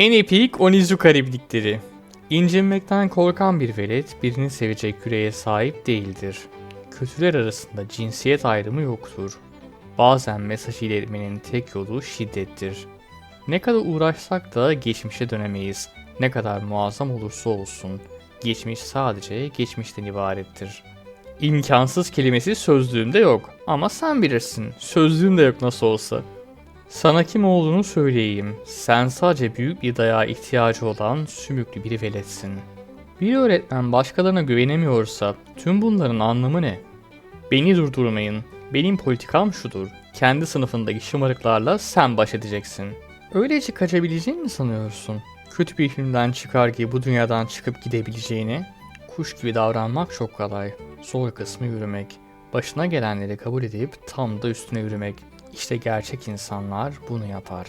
En epik Onizuka replikleri. İncinmekten korkan bir velet birini sevecek yüreğe sahip değildir. Kötüler arasında cinsiyet ayrımı yoktur. Bazen mesaj iletmenin tek yolu şiddettir. Ne kadar uğraşsak da geçmişe dönemeyiz. Ne kadar muazzam olursa olsun. Geçmiş sadece geçmişten ibarettir. İmkansız kelimesi sözlüğümde yok. Ama sen bilirsin. Sözlüğümde yok nasıl olsa. Sana kim olduğunu söyleyeyim. Sen sadece büyük bir dayağa ihtiyacı olan sümüklü bir veletsin. Bir öğretmen başkalarına güvenemiyorsa tüm bunların anlamı ne? Beni durdurmayın. Benim politikam şudur. Kendi sınıfındaki şımarıklarla sen baş edeceksin. Öylece kaçabileceğini mi sanıyorsun? Kötü bir filmden çıkar gibi bu dünyadan çıkıp gidebileceğini? Kuş gibi davranmak çok kolay. Zor kısmı yürümek. Başına gelenleri kabul edip tam da üstüne yürümek. İşte gerçek insanlar bunu yapar.